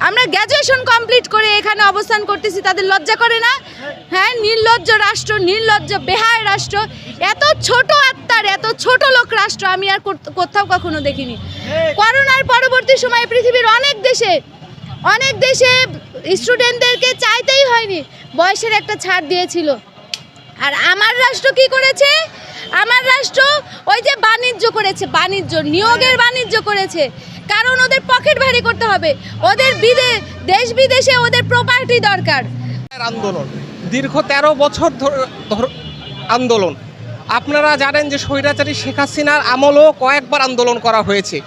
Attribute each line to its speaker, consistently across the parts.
Speaker 1: আমরা graduation complete করে এখানে অবস্থান করতেছি, তাদের লজ্জা করে না? হ্যাঁ নির্লজ্জ রাষ্ট্র, নির্লজ্জ বেহায় রাষ্ট্র, এত ছোট আত্মার, এত ছোট লোক রাষ্ট্র আমি আর কোথ- কোথাও কখনো দেখিনি। করোনার পরবর্তী সময়ে পৃথিবীর অনেক দেশে অনেক দেশে স্টুডেন্টদেরকে চাইতেই হয়নি, বয়সের একটা ছাড় দিয়েছিল। আর আমার রাষ্ট্র কি করেছে? আমার রাষ্ট্র ওই যে বাণিজ্য করেছে বাণিজ্য নিয়োগের বাণিজ্য করেছে। কারণ ওদের পকেট ভারী করতে হবে। ওদের বিদে দেশ বিদেশে ওদের প্রপার্টি দরকার।
Speaker 2: আন্দোলন। দীর্ঘ ১৩ বছর আন্দোলন। আপনারা জানেন যে স্বৈরাচারী শেখ হাসিনার আমলও কয়েকবার আন্দোলন করা হয়েছে।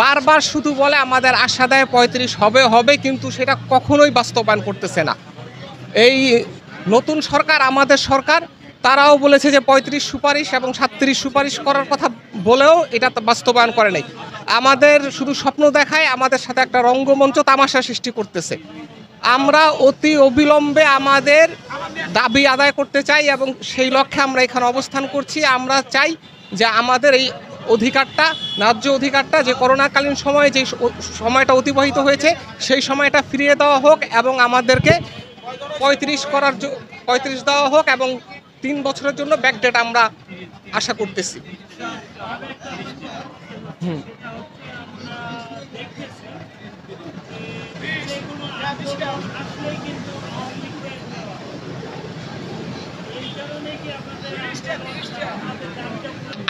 Speaker 2: বারবার শুধু বলে আমাদের আশা দেয় পঁয়ত্রিশ হবে হবে কিন্তু সেটা কখনোই বাস্তবায়ন করতেছে না। এই নতুন সরকার আমাদের সরকার তারাও বলেছে যে পঁয়ত্রিশ সুপারিশ এবং সাতত্রিশ সুপারিশ করার কথা বলেও এটা বাস্তবায়ন করে নাই। আমাদের শুধু স্বপ্ন দেখায়, আমাদের সাথে একটা রঙ্গমঞ্চ তামাশা সৃষ্টি করতেছে। আমরা অতি অবিলম্বে আমাদের দাবি আদায় করতে চাই এবং সেই লক্ষ্যে আমরা এখানে অবস্থান করছি। আমরা চাই যে আমাদের এই অধিকারটা, ন্যায্য অধিকারটা যে করোনাকালীন সময়ে যে সময়টা অতিবাহিত হয়েছে, সেই সময়টা ফিরিয়ে দেওয়া হোক এবং আমাদেরকে পঁয়ত্রিশ করার পঁয়ত্রিশ দেওয়া হোক এবং তিন বছরের জন্য ব্যাকডেট আমরা আশা করতেছি।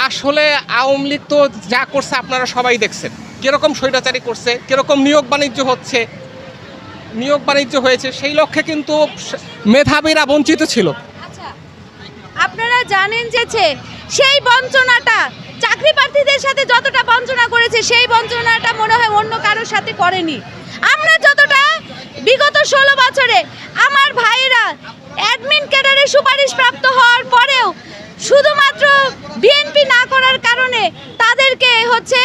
Speaker 2: আসলে আওয়ামী লীগ তো যা করছে আপনারা সবাই দেখছেন। কীরকম স্বৈরাচারী করছে কীরকম নিয়োগ বাণিজ্য হচ্ছে নিয়োগ বাণিজ্য হয়েছে সেই লক্ষ্যে কিন্তু মেধাবীরা বঞ্চিত ছিল।
Speaker 1: জানেন যে সেই বঞ্চনাটা, চাকরি প্রার্থীদের সাথে যতটা বঞ্চনা করেছে, সেই বঞ্চনাটা মনে হয় অন্য কারোর সাথে করেনি। আমরা যতটা বিগত ষোলো বছরে আমার ভাইয়েরা অ্যাডমিন ক্যাডারে সুপারিশ প্রাপ্ত হওয়ার পরেও শুধুমাত্র বিএনপি না করার কারণে তাদেরকে হচ্ছে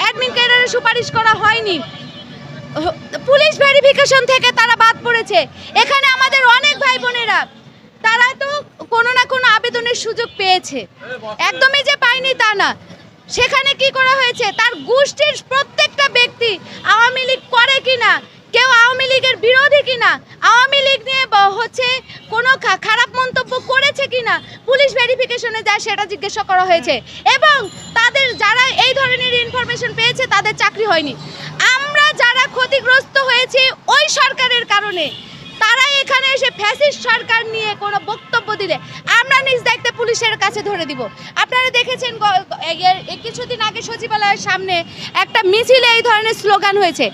Speaker 1: অ্যাডমিন ক্যাডারে সুপারিশ করা হয়নি। পুলিশ ভেরিফিকেশন থেকে তারা বাদ পড়েছে। এখানে আমাদের অনেক ভাই বোনেরা তারা তো কোনো না কোনো আবেদনের সুযোগ পেয়েছে। একদমই যে পায়নি তা না। সেখানে কি করা হয়েছে? তার গোষ্ঠীর প্রত্যেকটা ব্যক্তি আওয়ামী লীগ করে কি না কেউ আওয়ামী লীগের বিরোধী কিনা, আওয়ামী লীগ নিয়ে হচ্ছে কোনো খারাপ মন্তব্য করেছে কিনা, পুলিশ ভেরিফিকেশনে যায় সেটা জিজ্ঞাসা করা হয়েছে। এবং তাদের যারা এই ধরনের ইনফরমেশন পেয়েছে, তাদের চাকরি হয়নি। আমরা যারা ক্ষতিগ্রস্ত হয়েছি ওই সরকারের কারণে। তারা এখানে এসে ফ্যাসিস্ট সরকার নিয়ে কোনো বক্তব্য দিলে, আমরা নিজ দায়িত্বে পুলিশের কাছে ধরে দিব। আপনারা দেখেছেন কিছুদিন আগে সচিবালয়ের সামনে একটা মিছিলে এই ধরনের স্লোগান হয়েছে।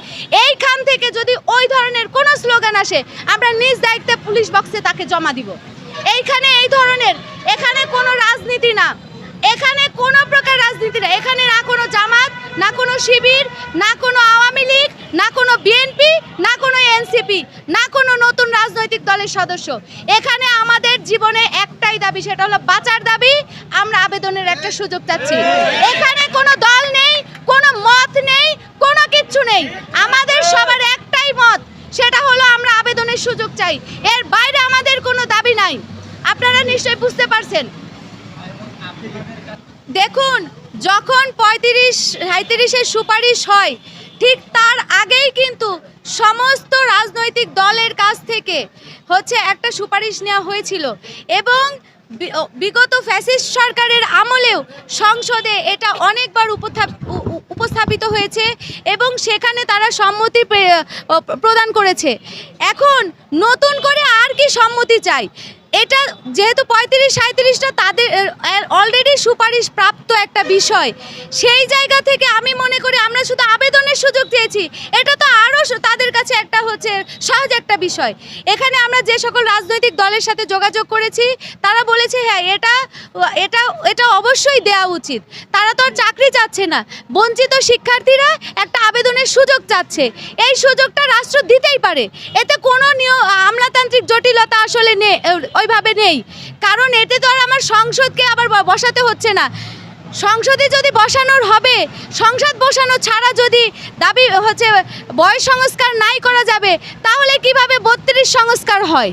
Speaker 1: এইখান থেকে যদি ওই ধরনের কোনো স্লোগান আসে, আমরা নিজ দায়িত্বে পুলিশ বক্সে তাকে জমা দিব। এইখানে এই ধরনের, এখানে কোনো রাজনীতি না। এখানে কোনো প্রকার রাজনীতি না। এখানে না কোনো জামাত, না কোনো শিবির, না কোনো আওয়ামী লীগ, না কোনো বিএনপি না কোনো এনসিপি, না কোনো নতুন রাজনৈতিক দলের সদস্য। এখানে আমাদের জীবনে একটাই দাবি, সেটা হলো বাঁচার দাবি। আমরা আবেদনের একটা সুযোগ চাচ্ছি। এখানে কোনো দল নেই, কোনো মত নেই, কোনো কিচ্ছু নেই। আমাদের সবার একটাই মত, সেটা হলো আমরা আবেদনের সুযোগ চাই। এর বাইরে আমাদের কোনো দাবি নাই। আপনারা নিশ্চয়ই বুঝতে পারছেন। দেখুন, যখন পঁয়ত্রিশ সাঁত্রিশের সুপারিশ হয়, ঠিক তার আগেই কিন্তু সমস্ত রাজনৈতিক দলের কাছ থেকে হচ্ছে একটা সুপারিশ নেওয়া হয়েছিল এবং বিগত ফ্যাসিস্ট সরকারের আমলেও সংসদে এটা অনেকবার উপস্থাপিত হয়েছে এবং সেখানে তারা সম্মতি প্রদান করেছে। এখন নতুন করে আর কি সম্মতি চাই? এটা যেহেতু পঁয়ত্রিশ সাঁত্রিশটা তাদের অলরেডি সুপারিশ প্রাপ্ত একটা বিষয়। সেই জায়গা থেকে আমি মনে করি আমরা শুধু আবেদনের সুযোগ চেয়েছি এটা তো আরও তাদের কাছে একটা হচ্ছে সহজ একটা বিষয়। এখানে আমরা যে সকল রাজনৈতিক দলের সাথে যোগাযোগ করেছি, তারা বলেছে হ্যাঁ এটা এটা এটা অবশ্যই দেওয়া উচিত। তারা তো আর চাকরি চাচ্ছে না। বঞ্চিত শিক্ষার্থীরা একটা আবেদনের সুযোগ চাচ্ছে। এই সুযোগটা রাষ্ট্র দিতেই পারে। এতে কোনো নিয়ম আমলাতান্ত্রিক জটিলতা আসলে নেই ওইভাবে নেই। কারণ এতে তো আর আমার সংসদকে আবার বসাতে হচ্ছে না। সংসদে যদি বসানোর হবে, সংসদ বসানো ছাড়া যদি দাবি হচ্ছে বয়স সংস্কার নাই করা যাবে, তাহলে কীভাবে বত্রিশ সংস্কার হয়?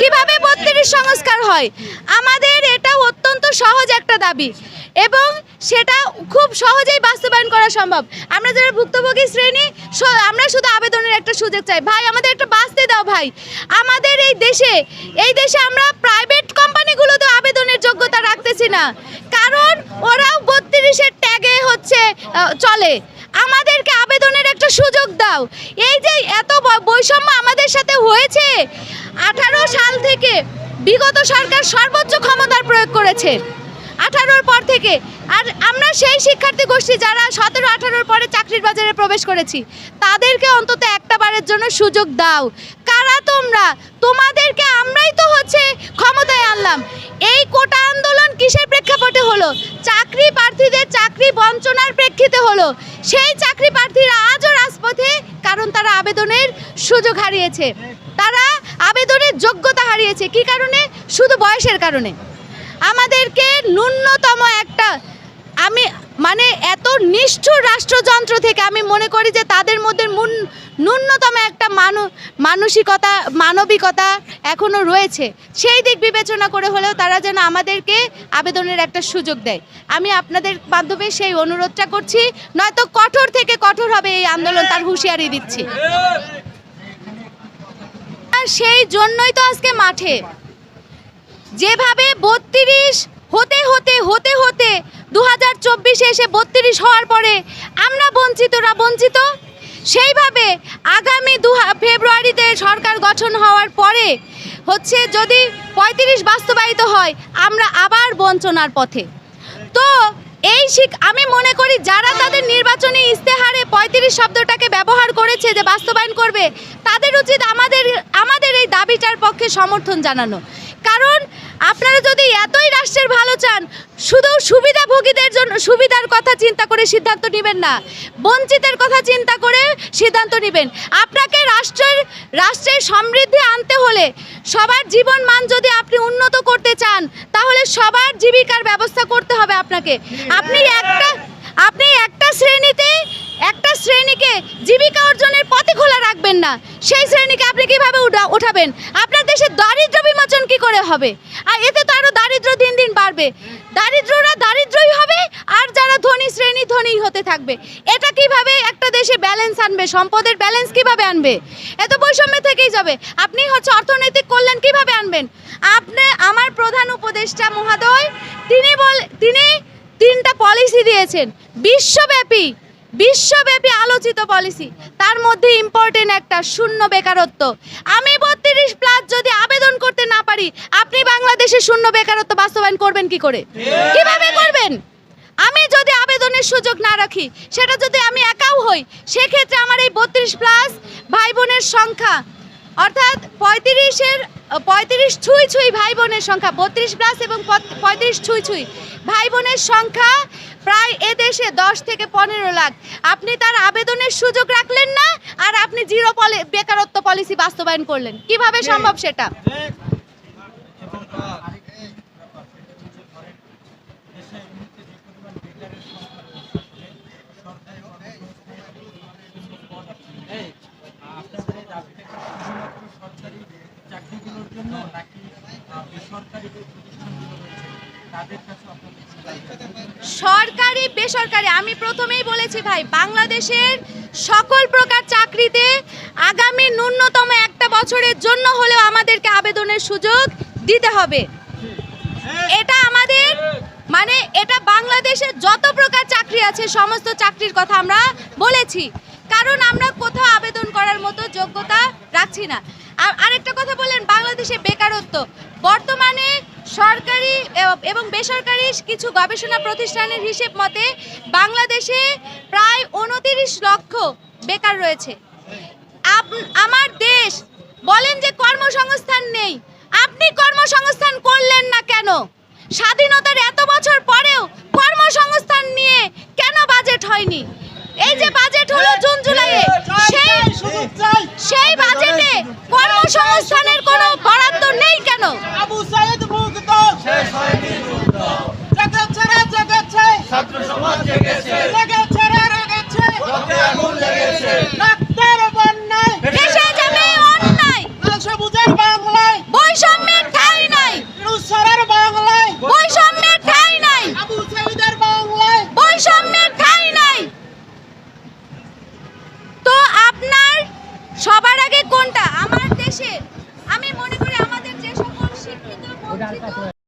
Speaker 1: কীভাবে বত্রিশ সংস্কার হয়? আমাদের এটা অত্যন্ত সহজ একটা দাবি এবং সেটা খুব সহজেই বাস্তবায়ন করা সম্ভব। আমরা যারা ভুক্তভোগী শ্রেণি আমরা শুধু আবেদনের একটা সুযোগ চাই। ভাই, আমাদের একটা বাঁচতে দাও ভাই আমাদের এই দেশে এই দেশে আমরা প্রাইভেট কোম্পানিগুলোতে আবেদনের যোগ্যতা রাখতেছি না। কারণ ওরাও বত্রিশের ট্যাগে হচ্ছে চলে। আমাদেরকে আবেদনের একটা সুযোগ দাও। এই যে এত বৈষম্য আমাদের সাথে হয়েছে, আঠারো সাল থেকে বিগত সরকার সর্বোচ্চ ক্ষমতার প্রয়োগ করেছে। আঠারোর পর থেকে। আর আমরা সেই শিক্ষার্থী গোষ্ঠী যারা সতেরো, আঠারোর পরে চাকরির বাজারে প্রবেশ করেছি, তাদেরকে অন্তত একটা বারের জন্য সুযোগ দাও। কারা তোমরা? তোমাদেরকে আমরাই তো হচ্ছে ক্ষমতায় আনলাম। এই কোটা আন্দোলন কিসের প্রেক্ষাপটে হলো? চাকরি প্রার্থীদের চাকরি বঞ্চনার প্রেক্ষিতে হলো। সেই চাকরি প্রার্থীরা আজও রাজপথে, কারণ তারা আবেদনের সুযোগ হারিয়েছে। তারা আবেদনের যোগ্যতা হারিয়েছে। কি কারণে? শুধু বয়সের কারণে। আমাদেরকে ন্যূনতম একটা, আমি মানে এত নিষ্ঠুর রাষ্ট্রযন্ত্র থেকে আমি মনে করি যে তাদের মধ্যে মুন- ন্যূনতম একটা মানু মানসিকতা, মানবিকতা এখনও রয়েছে। সেই দিক বিবেচনা করে হলেও তারা যেন আমাদেরকে আবেদনের একটা সুযোগ দেয়। আমি আপনাদের মাধ্যমে সেই অনুরোধটা করছি, নয়তো কঠোর থেকে কঠোর হবে এই আন্দোলন তার হুঁশিয়ারি দিচ্ছি। আর সেই জন্যই তো আজকে মাঠে। যেভাবে বত্রিশ হতে হতে হতে হতে দু হাজার এসে বত্রিশ হওয়ার পরে আমরা বঞ্চিতরা বঞ্চিত সেইভাবে আগামী দু ফেব্রুয়ারিতে সরকার গঠন হওয়ার পরে হচ্ছে যদি পঁয়ত্রিশ বাস্তবায়িত হয়, আমরা আবার বঞ্চনার পথে। তো এই শিক আমি মনে করি যারা তাদের নির্বাচনী ইস্তেহারে পঁয়ত্রিশ শব্দটাকে ব্যবহার করেছে যে বাস্তবায়ন করবে, তাদের উচিত আমাদের আমাদের এই দাবিটার পক্ষে সমর্থন জানানো। কারণ আপনারা যদি এতই রাষ্ট্রের ভালো চান, শুধু সুবিধাভোগীদের জন্য সুবিধার কথা চিন্তা করে সিদ্ধান্ত নেবেন না। বঞ্চিতের কথা চিন্তা করে সিদ্ধান্ত নেবেন। আপনাকে রাষ্ট্রের রাষ্ট্রের সমৃদ্ধি আনতে হলে সবার জীবন মান যদি আপনি উন্নত করতে চান, তাহলে সবার জীবিকার ব্যবস্থা করতে হবে আপনাকে। আপনি একটা আপনি একটা শ্রেণীতে একটা শ্রেণীকে জীবিকা অর্জনের পথে খোলা রাখবেন না। সেই শ্রেণীকে আপনি কীভাবে উঠা- উঠাবেন? আপনার দেশে দারিদ্র বিমোচন কি করে হবে? আর এতে তো আরও দারিদ্র দিন দিন বাড়বে। দারিদ্ররা দারিদ্রই হবে, আর যারা ধনী শ্রেণি ধনী হতে থাকবে। এটা কীভাবে একটা দেশে ব্যালেন্স আনবে? সম্পদের ব্যালেন্স কীভাবে আনবে? এত বৈষম্য থেকেই যাবে। আপনি হচ্ছে অর্থনৈতিক কল্যাণ কীভাবে আনবেন? আপনি, আমার প্রধান উপদেষ্টা মহাদয়, তিনি বল তিনি তিনটা পলিসি দিয়েছেন। বিশ্বব্যাপী বিশ্বব্যাপী আলোচিত পলিসি তার মধ্যে ইম্পর্টেন্ট একটা শূন্য বেকারত্ব। আমি বত্রিশ প্লাস যদি আবেদন করতে না পারি আপনি বাংলাদেশে শূন্য বেকারত্ব বাস্তবায়ন করবেন কি করে? কীভাবে করবেন? আমি যদি আবেদনের সুযোগ না রাখি সেটা যদি আমি একাও হই সেক্ষেত্রে আমার এই বত্রিশ প্লাস ভাই বোনের সংখ্যা অর্থাৎ পঁয়ত্রিশের পঁয়ত্রিশ ছুঁই ছুঁই ভাই বোনের সংখ্যা বত্রিশ প্লাস এবং পঁয়ত্রিশ ছুঁই ছুঁই ভাই বোনের সংখ্যা প্রায় এদেশে দশ থেকে পনেরো লাখ। আপনি তার আবেদনের সুযোগ রাখলেন না আর আপনি জিরো পলি বেকারত্ব পলিসি বাস্তবায়ন করলেন। কীভাবে সম্ভব সেটা?
Speaker 3: চাকরিগুলোর জন্য নাকি বেসরকারি প্রতিষ্ঠানগুলো
Speaker 1: সরকারি, বেসরকারি, আমি প্রথমেই বলেছি ভাই, বাংলাদেশের সকল প্রকার চাকরিতে আগামী ন্যূনতম একটা বছরের জন্য হলেও আমাদেরকে আবেদনের সুযোগ দিতে হবে। এটা আমাদের মানে এটা বাংলাদেশের যত প্রকার চাকরি আছে, সমস্ত চাকরির কথা আমরা বলেছি। কারণ আমরা কোথাও আবেদন করার মতো যোগ্যতা রাখছি না। আরেকটা কথা বললেন বাংলাদেশে বেকারত্ব। বর্তমানে সরকারি এবং বেসরকারি কিছু গবেষণা প্রতিষ্ঠানের হিসেব মতে বাংলাদেশে প্রায় উনতিরিশ লক্ষ বেকার রয়েছে। আমার দেশ বলেন যে কর্মসংস্থান নেই আপনি কর্মসংস্থান করলেন না কেন? স্বাধীনতার এত বছর পরেও কর্মসংস্থান নিয়ে কেন বাজেট হয়নি? এই যে বাজেট হলো জুন জুলাইয়ে
Speaker 3: রক্তের বন্যায়
Speaker 1: দেশে যাবে অন্যায়।
Speaker 3: লাল সবুজের